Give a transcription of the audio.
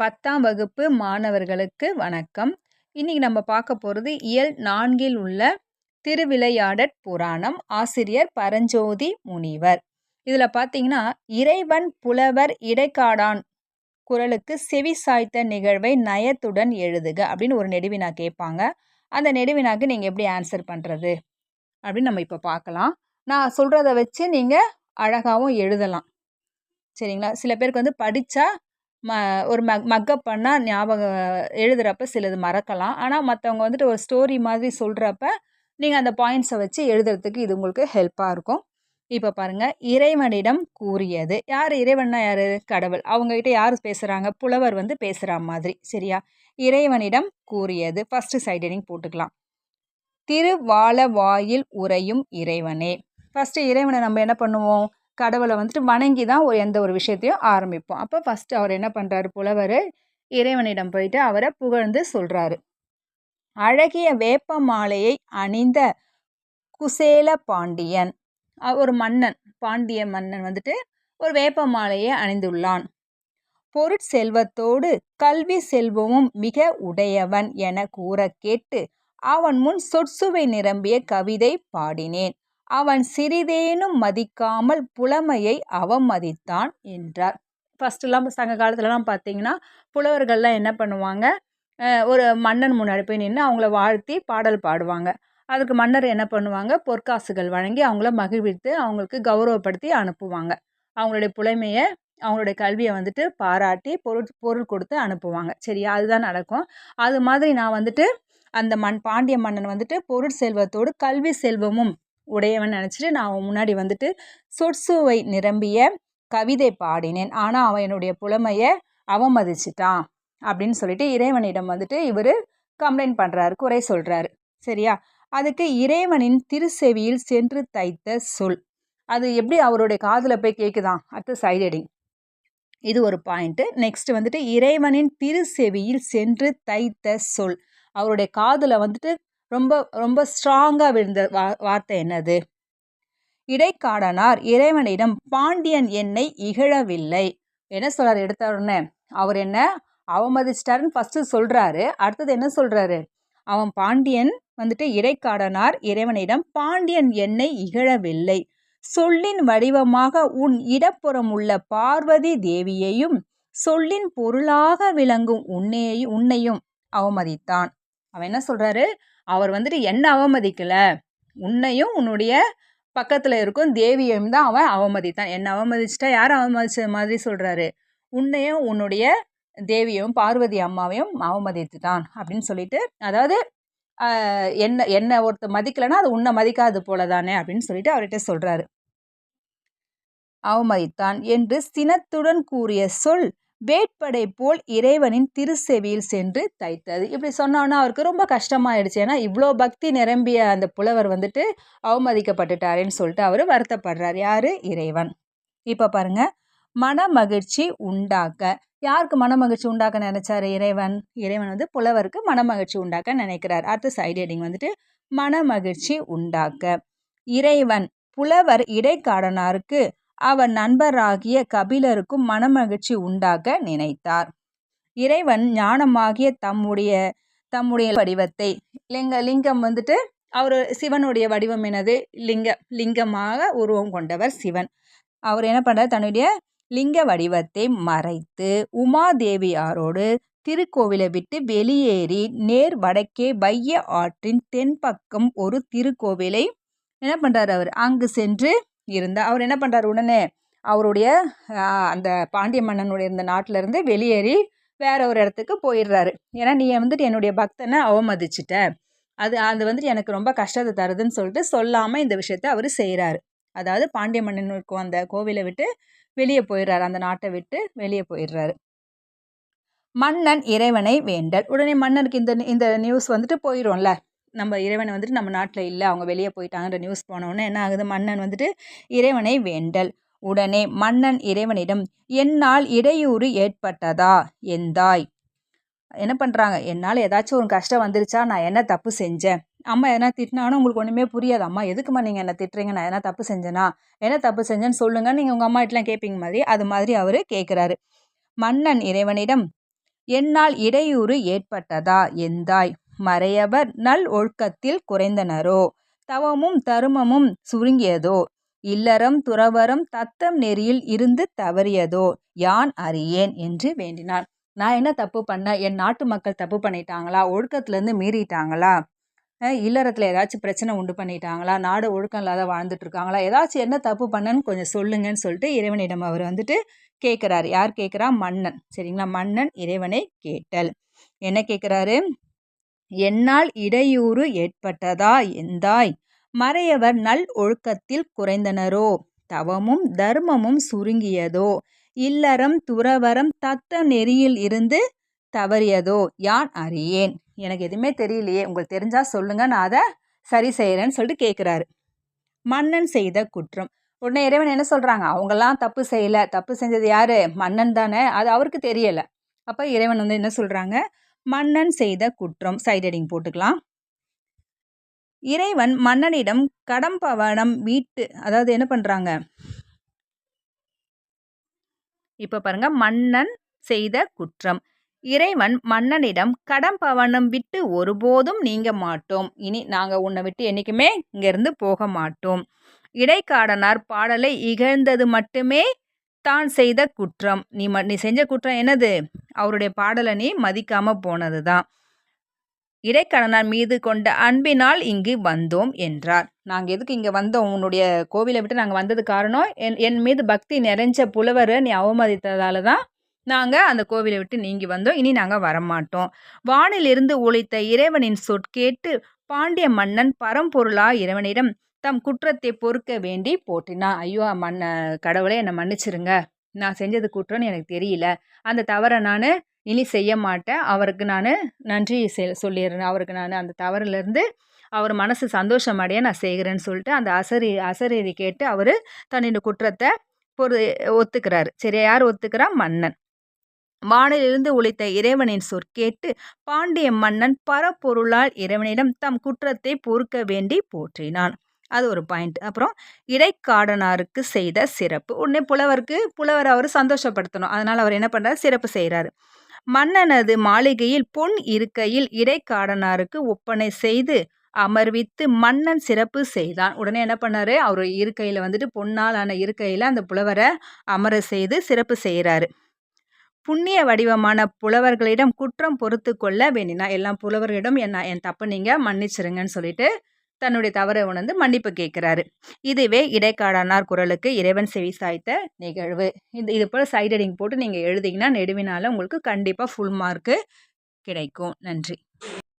பத்தாம் வகுப்பு மாணவர்களுக்கு வணக்கம். இன்னைக்கு நம்ம பார்க்க போகிறது இயல் நான்கில் உள்ள திருவிளையாடற் புராணம். ஆசிரியர் பரஞ்சோதி முனிவர். இதில் பார்த்தீங்கன்னா இறைவன் புலவர் இடைக்காடான் குரலுக்கு செவி சாய்த்த நிகழ்வை நயத்துடன் எழுதுக அப்படின்னு ஒரு நெடுவினா கேட்பாங்க. அந்த நெடுவினாக்கு நீங்கள் எப்படி ஆன்சர் பண்ணுறது அப்படின்னு நம்ம இப்போ பார்க்கலாம். நான் சொல்கிறத வச்சு நீங்கள் அழகாகவும் எழுதலாம். சரிங்களா? சில பேருக்கு வந்து படித்தா ம ஒரு மக் மக்கப் பண்ணால் ஞாபகம் எழுதுகிறப்ப சிலது மறக்கலாம். ஆனால் மற்றவங்க வந்துட்டு ஒரு ஸ்டோரி மாதிரி சொல்கிறப்ப நீங்கள் அந்த பாயிண்ட்ஸை வச்சு எழுதுறதுக்கு இது உங்களுக்கு ஹெல்ப்பாக இருக்கும். இப்போ பாருங்கள் இறைவனிடம் கூறியது. யார்? இறைவன்னா யார்? கடவுள். அவங்ககிட்ட யார் பேசுகிறாங்க புலவர் வந்து பேசுகிற மாதிரி. சரியா? இறைவனிடம் கூறியது. ஃபஸ்ட்டு சைடனிங் போட்டுக்கலாம். திருவாள வாயில் உறையும் இறைவனே. ஃபஸ்ட்டு இறைவனை நம்ம என்ன பண்ணுவோம்? கடவுளை வந்துட்டு வணங்கி தான் ஒரு எந்த ஒரு விஷயத்தையும் ஆரம்பிப்போம். அப்போ ஃபஸ்ட்டு அவர் என்ன பண்ணுறாரு புலவர் இறைவனிடம் போயிட்டு அவரை புகழ்ந்து சொல்கிறாரு அழகிய வேப்ப மாலையை அணிந்த குசேல பாண்டியன். ஒரு மன்னன் பாண்டிய மன்னன் வந்துட்டு ஒரு வேப்ப மாலையை அணிந்துள்ளான். பொருட்செல்வத்தோடு கல்வி செல்வமும் மிக உடையவன் என கூற கேட்டு அவன் முன் சொற்சுவை நிரம்பிய கவிதை பாடினேன். அவன் சிறிதேனும் மதிக்காமல் புலமையை அவமதித்தான் என்றார். ஃபஸ்ட்டுலாம் சங்க காலத்துலலாம் பார்த்தீங்கன்னா புலவர்கள்லாம் என்ன பண்ணுவாங்க? ஒரு மன்னன் முன்னாடி போய் நின்று அவங்கள வாழ்த்தி பாடல் பாடுவாங்க. அதுக்கு மன்னர் என்ன பண்ணுவாங்க? பொற்காசுகள் வழங்கி அவங்கள மகிழ்வித்து அவங்களுக்கு கௌரவப்படுத்தி அனுப்புவாங்க. அவங்களுடைய புலமையை அவங்களுடைய கல்வியை வந்துட்டு பாராட்டி பொருள் பொருள் கொடுத்து அனுப்புவாங்க. சரியா? அதுதான் நடக்கும். அது மாதிரி நான் வந்துட்டு அந்த மண் பாண்டிய மன்னன் வந்துட்டு பொருள் செல்வத்தோடு கல்வி செல்வமும் உடையவன் நினச்சிட்டு நான் முன்னாடி வந்துட்டு சொற்சுவை நிரம்பிய கவிதை பாடினேன். ஆனால் அவன் என்னுடைய புலமையை அவமதிச்சிட்டான் அப்படின்னு சொல்லிட்டு இறைவனிடம் வந்துட்டு இவர் கம்ப்ளைண்ட் பண்ணுறாரு குறை சொல்கிறாரு சரியா? அதுக்கு இறைவனின் திருச்செவியில் சென்று தைத்த சொல். அது எப்படி அவருடைய காதில் போய் கேட்குதான் அடுத்து சைடடிங் இது ஒரு பாயிண்ட்டு நெக்ஸ்ட் வந்துட்டு இறைவனின் திருச்செவியில் சென்று தைத்த சொல். அவருடைய காதில் வந்துட்டு ரொம்ப ரொம்ப ஸ்ட்ராங்காக விழுந்த வா வார்த்தை என்னது? இடைக்காடனார் இறைவனிடம் பாண்டியன் என்னை இகழவில்லை என்ன சொல்கிறார் எடுத்த உடனே அவர் என்ன? அவமதிச்சிட்டாருன்னு ஃபஸ்ட்டு சொல்கிறாரு அடுத்தது என்ன சொல்கிறாரு அவன் பாண்டியன் வந்துட்டு இடைக்காடனார் இறைவனிடம் பாண்டியன் என்னை இகழவில்லை. சொல்லின் வடிவமாக உன் இடப்புறம் உள்ள பார்வதி தேவியையும் சொல்லின் பொருளாக விளங்கும் உன்னையையும் உன்னையும் அவமதித்தான். அவன் என்ன சொல்கிறாரு அவர் வந்துட்டு என்ன அவமதிக்கலை. உன்னையும் உன்னுடைய பக்கத்தில் இருக்கும் தேவியையும் தான் அவன் அவமதித்தான். என்னை அவமதிச்சிட்டா யார் அவமதிச்ச மாதிரி சொல்கிறாரு உன்னையும் உன்னுடைய தேவியையும் பார்வதி அம்மாவையும் அவமதித்துட்டான். அப்படின்னு சொல்லிட்டு அதாவது என்ன என்ன ஒருத்தர் மதிக்கலைன்னா அது உன்னை மதிக்காது போல தானே அப்படின்னு சொல்லிட்டு அவர்கிட்ட சொல்கிறாரு அவமதித்தான் என்று சினத்துடன் கூறிய சொல் வேட்படை போல் இறைவனின் திருச்செவியில் சென்று தைத்தது. இப்படி சொன்னோன்னா அவருக்கு ரொம்ப கஷ்டமாயிடுச்சு. ஏன்னா இவ்வளோ பக்தி நிரம்பிய அந்த புலவர் வந்துட்டு அவமதிக்கப்பட்டுட்டாரேன்னு சொல்லிட்டு அவர் வருத்தப்படுறார். யார்? இறைவன். இப்போ பாருங்க. மன மகிழ்ச்சி உண்டாக்க. யாருக்கு மன மகிழ்ச்சி உண்டாக்க நினைச்சாரு இறைவன்? இறைவன் வந்து புலவருக்கு மன மகிழ்ச்சி உண்டாக்க நினைக்கிறார். அடுத்த சைடு ஹெட்டிங் வந்துட்டு மன மகிழ்ச்சி உண்டாக்க. இறைவன் புலவர் இடைக்காடனாருக்கு அவர் நண்பராகிய கபிலருக்கும் மனமகிழ்ச்சி உண்டாக்க நினைத்தார். இறைவன் ஞானமாகிய தம்முடைய தம்முடைய வடிவத்தை லிங்க லிங்கம் வந்துட்டு அவர் சிவனுடைய வடிவம் என்னது? லிங்க லிங்கமாக உருவம் கொண்டவர் சிவன். அவர் என்ன பண்ணுறார் தன்னுடைய லிங்க வடிவத்தை மறைத்து உமாதேவியாரோடு திருக்கோவிலை விட்டு வெளியேறி நேர் வடக்கே வைய ஆற்றின் தென்பக்கம் ஒரு திருக்கோவிலை என்ன பண்ணுறார் அவர்? அங்கு சென்று இருந்தால் அவர் என்ன பண்ணுறாரு உடனே அவருடைய அந்த பாண்டிய மன்னனுடைய இருந்த நாட்டிலேருந்து வெளியேறி வேற ஒரு இடத்துக்கு போயிடுறாரு. ஏன்னா நீ வந்துட்டு என்னுடைய பக்தனை அவமதிச்சிட்ட. அது அது வந்துட்டு எனக்கு ரொம்ப கஷ்டத்தை தருதுன்னு சொல்லிட்டு சொல்லாமல் இந்த விஷயத்த அவர் செய்கிறாரு அதாவது பாண்டிய மன்னனுக்கும் அந்த கோவிலை விட்டு வெளியே போயிடுறாரு. அந்த நாட்டை விட்டு வெளியே போயிடுறாரு. மன்னன் இறைவனை வேண்டல். உடனே மன்னனுக்கு இந்த இந்த நியூஸ் வந்துட்டு போயிடும்ல நம்ம இறைவனை வந்துட்டு நம்ம நாட்டில் இல்லை அவங்க வெளியே போயிட்டாங்கன்ற நியூஸ் போனோடனே என்ன ஆகுது? மன்னன் வந்துட்டு இறைவனை வேண்டல். உடனே மன்னன் இறைவனிடம் என்னால் இடையூறு ஏற்பட்டதா? எந்தாய்? என்ன பண்ணுறாங்க என்னால் ஏதாச்சும் ஒரு கஷ்டம் வந்துருச்சா? நான் என்ன தப்பு செஞ்சேன்? அம்மா எதனா திட்டினாலும் உங்களுக்கு ஒன்றுமே புரியாது. அம்மா எதுக்குமா நீங்கள் என்ன திட்டுறீங்க? நான் எதனா தப்பு செஞ்சேனா? என்ன தப்பு செஞ்சேன்னு சொல்லுங்கள் நீங்கள் உங்கள் அம்மா கிட்டலாம் கேட்பீங்க மாதிரி அது மாதிரி அவர் கேட்குறாரு மன்னன் இறைவனிடம் என்னால் இடையூறு ஏற்பட்டதா? எந்தாய்? மறையவர் நல் ஒழுக்கத்தில் குறைந்தனரோ? தவமும் தருமமும் சுருங்கியதோ? இல்லறம் துறவறம் தத்தம் நெறியில் இருந்து தவறியதோ? யான் அறியேன்? என்று வேண்டினான். நான் என்ன தப்பு பண்ணேன் என் நாட்டு மக்கள் தப்பு பண்ணிட்டாங்களா? ஒழுக்கத்துலேருந்து மீறிட்டாங்களா? இல்லறத்தில் ஏதாச்சும் பிரச்சனை உண்டு பண்ணிட்டாங்களா? நாடு ஒழுக்கம் இல்லாத வாழ்ந்துட்டு இருக்காங்களா ஏதாச்சும் என்ன தப்பு பண்ணன்னு கொஞ்சம் சொல்லுங்கன்னு சொல்லிட்டு இறைவனிடம் அவர் வந்துட்டு கேட்குறாரு. யார் கேட்குறா? மன்னன். சரிங்களா? மன்னன் இறைவனை கேட்டல். என்ன கேட்குறாரு? என்னால் இடையூறு ஏற்பட்டதா எந்தாய் மறையவர் நல் ஒழுக்கத்தில் குறைந்தனரோ? தவமும் தர்மமும் சுருங்கியதோ? இல்லறம் துறவரம் தத்த நெறியில் இருந்து தவறியதோ? யான் அறியேன்? எனக்கு எதுவுமே தெரியலையே. உங்களுக்கு தெரிஞ்சால் சொல்லுங்கள் நான் அதை சரி செய்கிறேன்னு சொல்லிட்டு கேட்குறாரு. மன்னன் செய்த குற்றம். உடனே இறைவன் என்ன சொல்கிறாங்க அவங்கெல்லாம் தப்பு செய்யலை. தப்பு செஞ்சது யார்? மன்னன் தானே. அது அவருக்கு தெரியலை. அப்போ இறைவன் வந்து என்ன சொல்கிறாங்க மன்னன் செய்த குற்றம். சைடடிங் போட்டுக்கலாம். இறைவன் மன்னனிடம் கடம்பவனம் வீட்டு அதாவது என்ன பண்ணுறாங்க இப்போ பாருங்க மன்னன் செய்த குற்றம். இறைவன் மன்னனிடம் கடம்பவனம் விட்டு ஒருபோதும் நீங்க மாட்டோம். இனி நாங்கள் உன்னை விட்டு என்றைக்குமே இங்கேருந்து போக மாட்டோம். இடைக்காடனார் பாடலை இகழ்ந்தது மட்டுமே தான் செய்த குற்றம். நீ ம நீ செஞ்ச குற்றம் என்னது? அவருடைய பாடலை நீ மதிக்காமல் போனது தான் இடைக்கடனார் மீது கொண்ட அன்பினால் இங்கு வந்தோம் என்றார். நாங்கள் எதுக்கு இங்கே வந்தோம்? உன்னுடைய கோவிலை விட்டு நாங்கள் வந்தது காரணம் என் என் மீது பக்தி நிறைஞ்ச புலவரை நீ அவமதித்ததால தான் நாங்கள் அந்த கோவிலை விட்டு நீங்கி வந்தோம். இனி நாங்கள் வரமாட்டோம். வானிலிருந்து ஒழித்த இறைவனின் சொற்கேட்டு பாண்டிய மன்னன் பரம்பொருளா இறைவனிடம் தம் குற்றத்தை பொறுக்க வேண்டி போற்றினான் ஐயோ மன்ன கடவுளை என்னை மன்னிச்சிருங்க. நான் செஞ்சது குற்றம்னு எனக்கு தெரியல. அந்த தவறை நான் இனி செய்ய மாட்டேன். அவருக்கு நான் நன்றி செ சொல்லிடுறேன். அவருக்கு நான் அந்த தவறிலிருந்து அவர் மனசு சந்தோஷம் அடைய நான் செய்கிறேன்னு சொல்லிட்டு அந்த அசரி அசரீரி கேட்டு அவர் தன்னுடைய குற்றத்தை பொறு ஒத்துக்கிறாரு. சரி யார் ஒத்துக்கிறா? மன்னன். வானிலிருந்து ஒழித்த இறைவனின் சொற்கேட்டு பாண்டிய மன்னன் பரப்பொருளால் இறைவனிடம் தம் குற்றத்தை பொறுக்க வேண்டி போற்றினான். அது ஒரு பாயிண்ட் அப்புறம் இடைக்காடனாருக்கு செய்த சிறப்பு. உடனே புலவருக்கு புலவர் அவர் சந்தோஷப்படுத்தணும். அதனால் அவர் என்ன பண்ணுறாரு சிறப்பு செய்கிறாரு மன்னனது மாளிகையில் பொன் இருக்கையில் இடைக்காடனாருக்கு ஒப்பனை செய்து அமர்வித்து மன்னன் சிறப்பு செய்தான். உடனே என்ன பண்ணாரு? அவர் இருக்கையில் வந்துட்டு பொன்னால் ஆன இருக்கையில் அந்த புலவரை அமர செய்து சிறப்பு செய்கிறாரு புண்ணிய வடிவமான புலவர்களிடம் குற்றம் பொறுத்து கொள்ள வேண்டினா எல்லாம் புலவர்களிடம் என்ன என் தப்பு நீங்கள் மன்னிச்சிருங்கன்னு சொல்லிட்டு தன்னுடைய தவறை உணர்ந்து மன்னிப்பு கேட்குறாரு. இதுவே இடைக்காடானார் குரலுக்கு இறைவன் செவி சாய்த்த நிகழ்வு. இந்த இது போல் சைடடிங் போட்டு நீங்கள் எழுதிங்கன்னா நெடுவினால் உங்களுக்கு கண்டிப்பாக ஃபுல் மார்க்கு கிடைக்கும். நன்றி.